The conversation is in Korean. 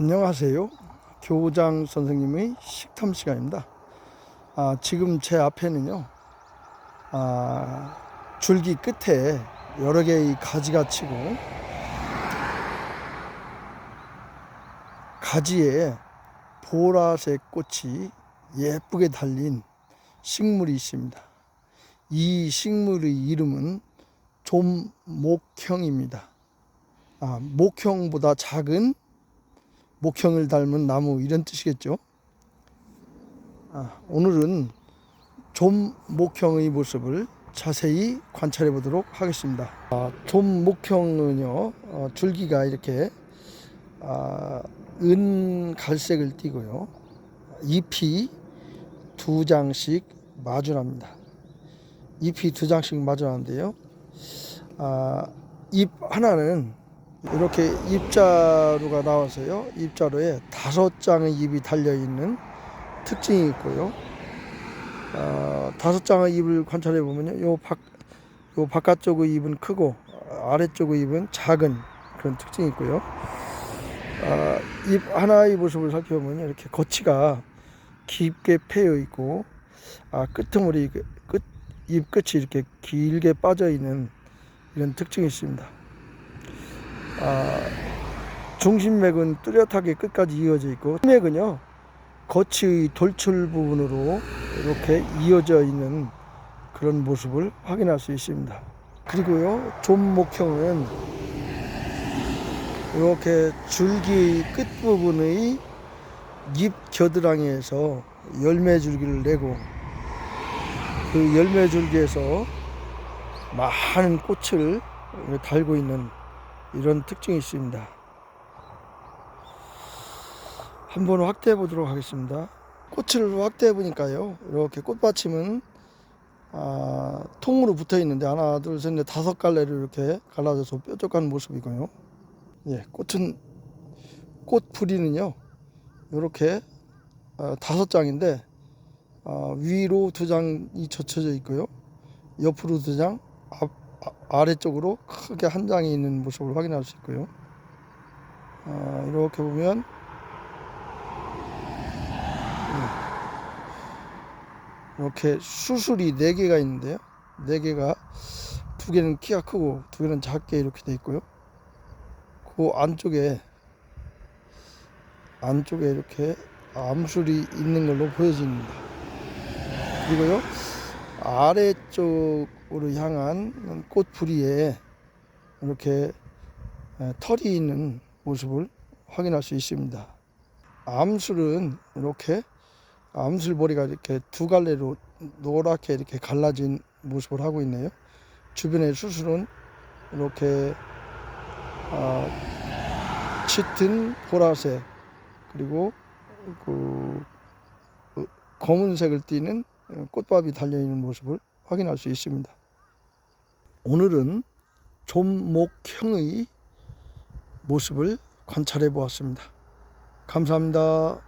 안녕하세요. 교장 선생님의 식탐 시간입니다. 아, 지금 제 앞에는요, 아, 줄기 끝에 여러 개의 가지가 치고, 가지에 보라색 꽃이 예쁘게 달린 식물이 있습니다. 이 식물의 이름은 좀목형입니다. 아, 목형보다 작은 목형을 닮은 나무 이런 뜻이겠죠. 아, 오늘은 좀 목형의 모습을 자세히 관찰해 보도록 하겠습니다. 아, 좀 목형은요 어, 줄기가 이렇게 아, 은 갈색을 띠고요 잎이 두 장씩 마주납니다. 잎이 두 장씩 마주나는데요. 아, 잎 하나는 이렇게 입자루가 나와서요. 입자루에 다섯 장의 잎이 달려 있는 특징이 있고요. 어, 다섯 장의 잎을 관찰해 보면요, 요 바깥쪽의 잎은 크고 아래쪽의 잎은 작은 그런 특징이 있고요. 아, 잎 하나의 모습을 살펴보면 이렇게 거치가 깊게 패여 있고, 아, 끄트머리 그 끝, 잎 끝이 이렇게 길게 빠져 있는 이런 특징이 있습니다. 아, 중심맥은 뚜렷하게 끝까지 이어져 있고 맥은요 거치의 돌출 부분으로 이렇게 이어져 있는 그런 모습을 확인할 수 있습니다. 그리고요 존목형은 이렇게 줄기 끝 부분의 잎 겨드랑이에서 열매 줄기를 내고 그 열매 줄기에서 많은 꽃을 달고 있는 이런 특징이 있습니다. 한번 확대해 보도록 하겠습니다. 꽃을 확대해 보니까요. 이렇게 꽃받침은 아, 통으로 붙어 있는데 하나, 둘, 셋, 넷, 다섯 갈래로 이렇게 갈라져서 뾰족한 모습이고요. 예, 꽃은 꽃 부리는요. 이렇게 어, 다섯 장인데 어, 위로 두 장이 젖혀져 있고요. 옆으로 두 장, 앞, 아, 아래쪽으로 크게 한 장이 있는 모습을 확인할 수 있고요. 어, 이렇게 보면 음, 이렇게 수술이 네 개가 있는데요. 네 개가 두 개는 키가 크고 두 개는 작게 이렇게 돼 있고요. 그 안쪽에 안쪽에 이렇게 암술이 있는 걸로 보여집니다. 그리고요 아래쪽으로 향한 꽃 부리에 이렇게 털이 있는 모습을 확인할 수 있습니다. 암술은 이렇게 암술 머리가 이렇게 두 갈래로 노랗게 이렇게 갈라진 모습을 하고 있네요. 주변의 수술은 이렇게 어, 짙은 보라색 그리고 그 어, 검은색을 띠는 꽃밥이 달려 있는 모습을 확인할 수 있습니다. 오늘은 좀목형의 모습을 관찰해 보았습니다. 감사합니다.